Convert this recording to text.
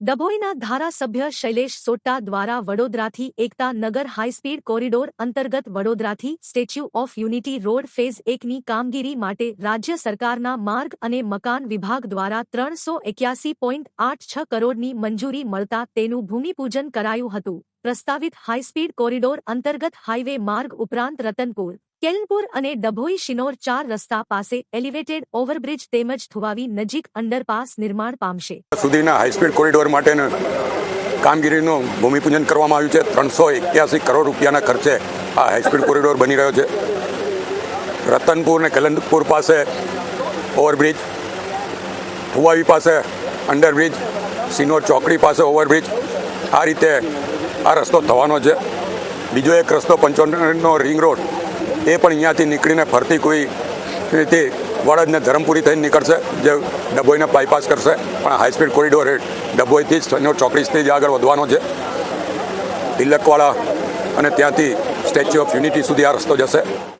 ડભોઈના ધારાસભ્ય શૈલેષ સોટ્ટા દ્વારા વડોદરાથી એકતા નગર હાઈસ્પીડ કોરિડોર અંતર્ગત વડોદરાથી statue of unity road phase એકની કામગીરી માટે રાજ્ય સરકારના માર્ગ અને મકાન વિભાગ દ્વારા ત્રણસો એક્યાસી પોઈન્ટ આઠ છ કરોડની મંજૂરી મળતા તેનું ભૂમિપૂજન કરાયું હતું. પ્રસ્તાવિત હાઈસ્પીડ કોરિડોર અંતર્ગત હાઈવે માર્ગ ઉપરાંત રતનપુર કેલનપુર અને ડભોઈ શિનોર ચાર રસ્તા પાસે એલિવેટેડ ઓવરબ્રિજ તેમજ થુવાવી નજીક અંડરપાસ નિર્માણ પામશે. સુધીના હાઈસ્પીડ કોરિડોર માટેનું કામગીરીનું ભૂમિપૂજન કરવામાં આવ્યું છે. ત્રણસો એક્યાસી કરોડ રૂપિયાના ખર્ચે આ હાઈસ્પીડ કોરિડોર બની રહ્યો છે. રતનપુર અને કલંદપુર પાસે ઓવરબ્રિજ થુવાવી પાસે અંડરબ્રિજ સિનોર ચોકડી પાસે ઓવરબ્રિજ. આ રીતે આ રસ્તો થવાનો છે. બીજો એક રસ્તો પંચોતેરનો રિંગ રોડ એ પણ અહીંયાથી નીકળીને ફરતી કોઈ રીતે વડદને ધરમપુરી થઈને નીકળશે, જે ડભોઈને બાયપાસ કરશે. પણ હાઈસ્પીડ કોરિડોર હેઠ ડભોઈથી જ સૈન્યો ચોકડીથી જ આગળ વધવાનો છે. તિલકવાળા અને ત્યાંથી સ્ટેચ્યુ ઓફ યુનિટી સુધી આ રસ્તો જશે.